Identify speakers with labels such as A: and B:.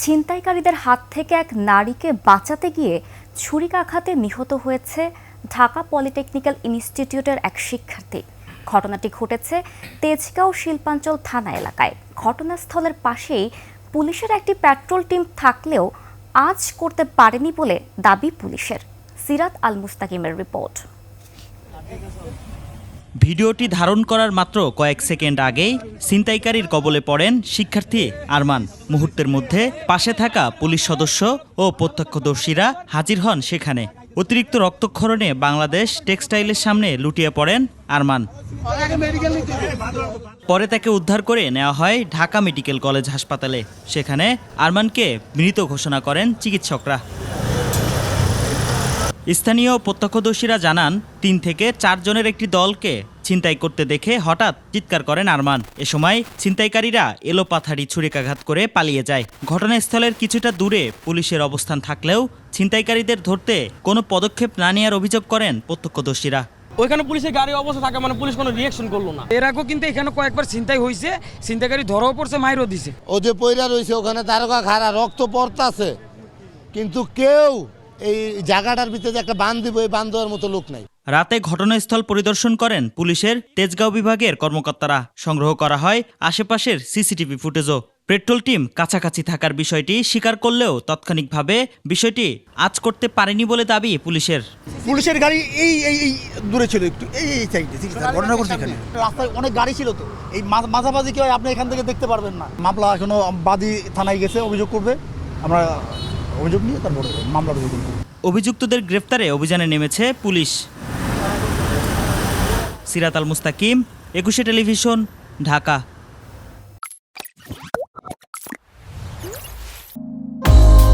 A: ছিনতাইকারীদের হাত থেকে এক নারীকে বাঁচাতে গিয়ে ছুরিকাঘাতে নিহত হয়েছে ঢাকা পলিটেকনিক্যাল ইনস্টিটিউটের এক শিক্ষার্থী। ঘটনাটি ঘটেছে তেজগাঁও শিল্পাঞ্চল থানা এলাকায়। ঘটনাস্থলের পাশেই পুলিশের একটি পেট্রোল টিম থাকলেও আজ করতে পারেনি বলে দাবি পুলিশের। সিরাত আল মুস্তাকিমের রিপোর্ট।
B: ভিডিওটি ধারণ করার মাত্র কয়েক সেকেন্ড আগেই ছিনতাইকারীর কবলে পড়েন শিক্ষার্থী আরমান। মুহূর্তের মধ্যে পাশে থাকা পুলিশ সদস্য ও প্রত্যক্ষদর্শীরা হাজির হন সেখানে। অতিরিক্ত রক্তক্ষরণে বাংলাদেশ টেক্সটাইলের সামনে লুটিয়ে পড়েন আরমান। পরে তাকে উদ্ধার করে নেওয়া হয় ঢাকা মেডিকেল কলেজ হাসপাতালে। সেখানে আরমানকে মৃত ঘোষণা করেন চিকিৎসকরা। স্থানীয় প্রত্যক্ষদর্শীরা জানান তিন থেকে চারজনের একটি দলকে ছিনতাই করতে দেখে হঠাৎ চিৎকার করেন আরমান। এ সময় ছিনতাইকারীরা এলো এলোপাথারি ছুরিকাঘাত করে পালিয়ে যায়। ঘটনাস্থলের কিছুটা দূরে পুলিশের অবস্থান থাকলেও ছিনতাইকারীদের ধরতে কোনো পদক্ষেপ না নেওয়ার অভিযোগ করেন প্রত্যক্ষদর্শীরা।
C: ওইখানে পুলিশের গাড়ি অবস্থা থাকে মানে পুলিশ কোনো রিয়াকশন করল না।
D: এর আগেও কিন্তু এখানে কয়েকবার চিন্তাই হয়েছে ছিনতাইকারী ধরাও পড়ছে মাইরও দিছে।
E: ও যে পয়রা রয়েছে ওখানে তারকা খারা রক্ত পড়তাছে। কিন্তু কেউ এই জায়গাটার ভিতরে যে একটা বান দিব এই বান দেওয়ার মতো লোক নাই।
B: রাতে ঘটনাস্থল পরিদর্শন করেন পুলিশের তেজগাঁও বিভাগের কর্মকর্তারা। সংগ্রহ করা হয় আশেপাশের সিসিটিভি ফুটেজও। পেট্রোল টিম কাছাকাছি থাকার বিষয়টি স্বীকার করলেও তাৎক্ষণিকভাবে বিষয়টি আজ করতে পারেনি বলে দাবি পুলিশের।
F: পুলিশের গাড়ি এই এই এই দূরে ছিল একটু। এই এই সাইডে ঠিক ঘটনা করছে এখানে। রাস্তায় অনেক গাড়ি ছিল তো। এই মাঝামাঝি কি হয় আপনি এখান থেকে দেখতে পারবেন না। মামলা এখনও বাদী থানায় গেছে অভিযোগ করবে। আমরা অভিযোগ নিয়ে তারপরে মামলা রুজু করবে।
B: অভিযুক্তদের গ্রেফতারে অভিযানে নেমেছে পুলিশ। সিরাত আল মুস্তাকিম, একুশে টেলিভিশন, ঢাকা।